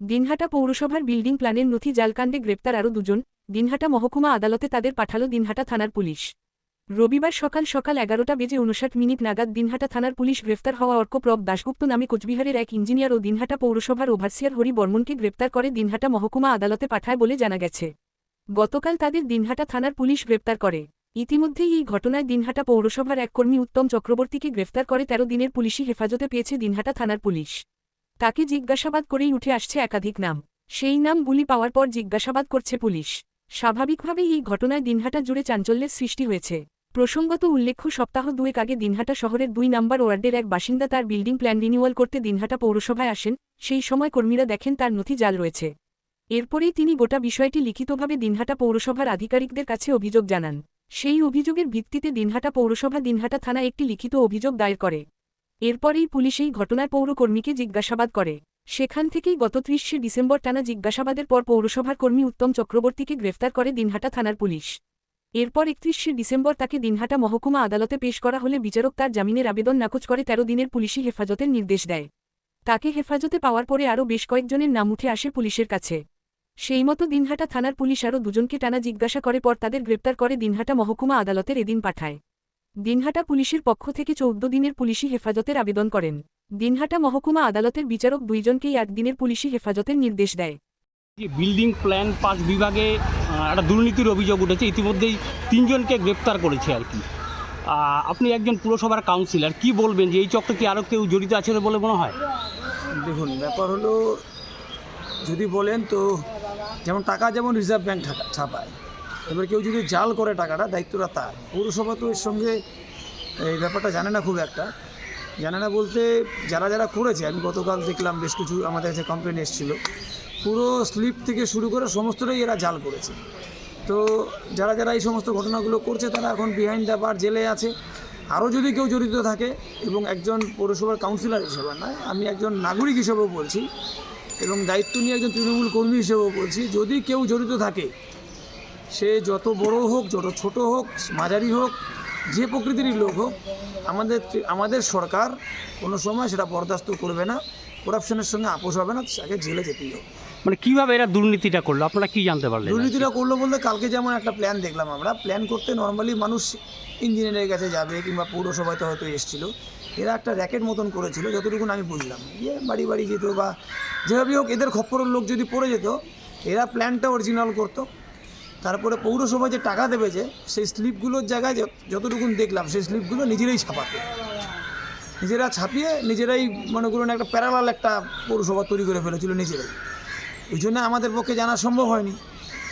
দিনহাটা পৌরসভার বিল্ডিং প্ল্যানের নথি জালকাণ্ডে গ্রেপ্তার আরও দুজন। দিনহাটা মহকুমা আদালতে তাদের পাঠালো দিনহাটা থানার পুলিশ। রবিবার সকাল সকাল এগারোটা বেজে উনষাট মিনিট নাগাদ দিনহাটা থানার পুলিশ গ্রেফতার হওয়া অর্কপ্রব দাশগুপ্ত নামে কোচবিহারের এক ইঞ্জিনিয়ার ও দিনহাটা পৌরসভার ওভারসিয়ার হরি বর্মনকে গ্রেপ্তার করে দিনহাটা মহকুমা আদালতে পাঠায় বলে জানা গেছে। গতকাল তাদের দিনহাটা থানার পুলিশ গ্রেপ্তার করে। ইতিমধ্যেই এই ঘটনায় দিনহাটা পৌরসভার এক কর্মী উত্তম চক্রবর্তীকে গ্রেফতার করে তেরো দিনের পুলিশি হেফাজতে পেয়েছে দিনহাটা থানার পুলিশ। তাকে জিজ্ঞাসাবাদ করেই উঠে আসছে একাধিক নাম। সেই নাম গুলি পাওয়ার পর জিজ্ঞাসাবাদ করছে পুলিশ। স্বাভাবিকভাবেই এই ঘটনায় দিনহাটা জুড়ে চাঞ্চল্যের সৃষ্টি হয়েছে। প্রসঙ্গত উল্লেখ্য, সপ্তাহ দুয়েক আগে দিনহাটা শহরের দুই নম্বর ওয়ার্ডের এক বাসিন্দা তার বিল্ডিং প্ল্যান রিনিউয়াল করতে দিনহাটা পৌরসভায় আসেন, সেই সময় কর্মীরা দেখেন তার নথি জাল রয়েছে। এরপরেই তিনি গোটা বিষয়টি লিখিতভাবে দিনহাটা পৌরসভার আধিকারিকদের কাছে অভিযোগ জানান। সেই অভিযোগের ভিত্তিতে দিনহাটা পৌরসভা দিনহাটা থানা একটি লিখিত অভিযোগ দায়ের করে। এরপরেই পুলিশ এই ঘটনায় পৌরকর্মীকে জিজ্ঞাসাবাদ করে। সেখান থেকেই গত ত্রিশে ডিসেম্বর টানা জিজ্ঞাসাবাদের পর পৌরসভার কর্মী উত্তম চক্রবর্তীকে গ্রেফতার করে দিনহাটা থানার পুলিশ। এরপর একত্রিশে ডিসেম্বর তাকে দিনহাটা মহকুমা আদালতে পেশ করা হলে বিচারক তার জামিনের আবেদন নাকচ করে তেরো দিনের পুলিশি হেফাজতের নির্দেশ দেয়। তাকে হেফাজতে পাওয়ার পরে আরও বেশ কয়েকজনের নাম উঠে আসে পুলিশের কাছে। সেই মতো দিনহাটা থানার পুলিশ আরও দুজনকে টানা জিজ্ঞাসা করে পর তাদের গ্রেপ্তার করে দিনহাটা মহকুমা আদালতের এদিন পাঠায়। দিনহাটা পুলিশের পক্ষ থেকে চৌদ্দ দিনের পুলিশি হেফাজতের আবেদন করেন। দিনহাটা মহকুমা আদালতের বিচারক দুইজনকেই আট দিনের পুলিশি হেফাজতের নির্দেশ দেয়। যে বিল্ডিং প্ল্যান পাস বিভাগে একটা দুর্নীতির অভিযোগ উঠেছে ইতিমধ্যেই তিনজনকে গ্রেপ্তার করেছে আর কি। আপনি একজন পুরসভার কাউন্সিলর কি বলবেন যে এই চক্রে কি আরও কেউ জড়িত আছে বলে মনে হয়? দেখুন ব্যাপার হলো যদি বলেন তো যেমন টাকা যেমন রিজার্ভ ব্যাংক ছাপায়। এবার কেউ যদি জাল করে টাকাটা, দায়িত্বটা তার। পৌরসভা তো এর সঙ্গে, এই ব্যাপারটা জানে না খুব একটা। জানে না বলতে যারা যারা করেছে, আমি গতকাল দেখলাম বেশ কিছু আমাদের কাছে কমপ্লেন এসেছিল। পুরো স্লিপ থেকে শুরু করে সমস্তটাই এরা জাল করেছে। তো যারা যারা এই সমস্ত ঘটনাগুলো করছে, তারা এখন বিহাইন্ড দ্য বার জেলে আছে। আরও যদি কেউ জড়িত থাকে, এবং একজন পৌরসভার কাউন্সিলর হিসেবে নয়, আমি একজন নাগরিক হিসেবেও বলছি, এবং দায়িত্ব নিয়ে একজন তৃণমূল কর্মী হিসেবেও বলছি, যদি কেউ জড়িত থাকে সে যত বড় হোক যত ছোট হোক মাঝারি হোক যে প্রকৃতিরই লোক হোক আমাদের আমাদের সরকার কোনো সময় সেটা বরদাস্ত করবে না করাপশনের সঙ্গে আপোষ হবে না তাকে জেলে যেতেই হবে। মানে কীভাবে এরা দুর্নীতিটা করল? আপনারা কি জানতে পারলেন দুর্নীতিটা করল বলতে কালকে যেমন একটা প্ল্যান দেখলাম আমরা প্ল্যান করতে নর্মালি মানুষ ইঞ্জিনিয়ারের কাছে যাবে কিংবা পৌরসভাতে হয়তো এসেছিল। এরা একটা র্যাকেট মতন করেছিল যতটুকু আমি বুঝলাম। গিয়ে বাড়ি বাড়ি যেত বা যেভাবেই হোক এদের খপ্পরের লোক যদি পড়ে যেত এরা প্ল্যানটা অরিজিনাল করতো। তারপরে পৌরসভা যে টাকা দেবে যে, সেই স্লিপগুলোর জায়গায় যত- যতটুকু দেখলাম, সেই স্লিপগুলো নিজেরাই ছাপাতো নিজেরা ছাপিয়ে নিজেরাই মনে করুন একটা প্যারালাল একটা পৌরসভা তৈরি করে ফেলেছিল নিজেরাই। ওই জন্য আমাদের পক্ষে জানা সম্ভব হয়নি।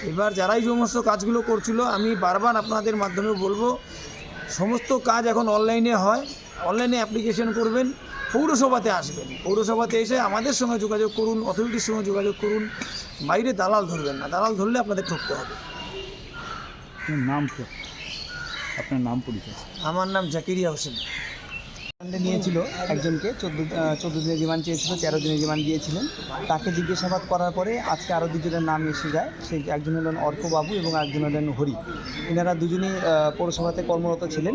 এবার যারাই সমস্ত কাজগুলো করছিল, আমি বারবার আপনাদের মাধ্যমে বলব, সমস্ত কাজ এখন অনলাইনে হয়। অনলাইনে অ্যাপ্লিকেশন করবেন, পৌরসভাতে আসবেন। পৌরসভাতে এসে আমাদের সঙ্গে যোগাযোগ করুন অথরিটির সঙ্গে যোগাযোগ করুন। বাইরে দালাল ধরবেন না, দালাল ধরলে আপনাদের ঠকতে হবে। নাম আপনার নাম পরিচয়? আমার নাম জাকিরিয়া হোসেন। নিয়েছিল একজনকে, চোদ্দ চোদ্দ দিনের রিমান্ড চেয়েছিল, তেরো দিনের রিমান্ড দিয়েছিলেন। তাকে জিজ্ঞাসাবাদ করার পরে আজকে আরও দুজনের নাম এসে যায়। সেই একজন হলেন অর্কবাবু এবং একজন হলেন হরি। এনারা দুজনেই পৌরসভাতে কর্মরত ছিলেন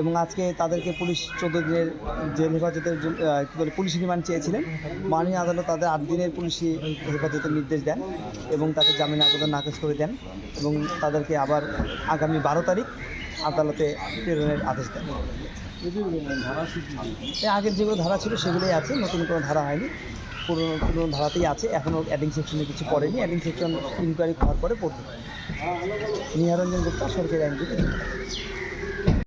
এবং আজকে তাদেরকে পুলিশ চোদ্দ দিনের জেল হেফাজতের কী বলে, পুলিশ রিমান্ড চেয়েছিলেন। মাননীয় আদালত তাদের আট দিনের পুলিশি হেফাজতের নির্দেশ দেন এবং তাদের জামিন আবেদন নাকচ করে দেন এবং তাদেরকে আবার আগামী বারো তারিখ আদালতে প্রেরণের আদেশ দেন। আগের যেগুলো ধারা ছিল সেগুলোই আছে, নতুন কোনো ধারা হয়নি। পুরনো পুরনো ধারাতেই আছে, এখনও অ্যাডিং সেকশনে কিছু পড়েনি। অ্যাডিং সেকশন ইনকোয়ারি হওয়ার পরে পারে নিহারঞ্জন গুপ্তা সরকারি আইনজীবী।